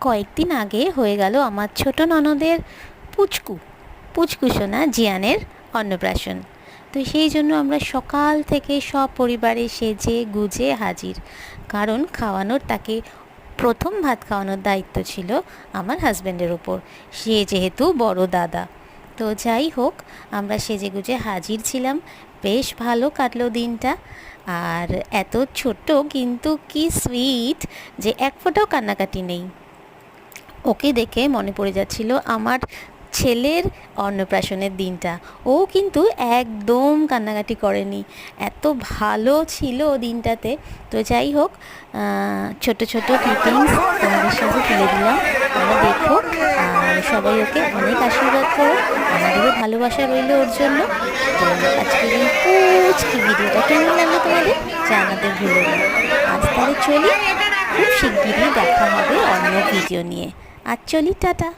কয়েকদিন আগে হয়ে গেল আমার ছোট ননদের পুচকু পুচকু সোনা জিয়ানের অন্নপ্রাশন। তো সেই জন্য আমরা সকাল থেকে সব পরিবারে সেজে গুজে হাজির। কারণ খাওয়ানোর তাকে প্রথম ভাত খাওয়ানোর দায়িত্ব ছিল আমার হাজব্যান্ডের ওপর সে যেহেতু বড় দাদা। তো যাই হোক, আমরা সেজে গুজে হাজির ছিলাম। বেশ ভালো কাটলো দিনটা। আর এত ছোট্ট কিন্তু কি সুইট যে এক ফোঁটাও কান্নাকাটি নেই। ওকে দেখে মনে পড়ে যাচ্ছিল আমার ছেলের অন্নপ্রাশনের দিনটা। ও কিন্তু একদম কান্নাকাটি করেনি। এত ভালো ছিল দিনটাতে। তো যাই হোক ছোট ছোট ক্লিপিংস তোমাদের সাথে তুলে দিলাম। তোমরা দেখো, আর সবাই ওকে অনেক আশীর্বাদ করো। আমাদেরও ভালোবাসা রইল ওর জন্য। আজকের এই ভিডিওটা কেমন লাগল তোমাদের জানাতে ভুলো না। আজ তাহলে চলি, খুব শিগগিরই দেখা হবে অন্য ভিডিও নিয়ে। চলি টাটা।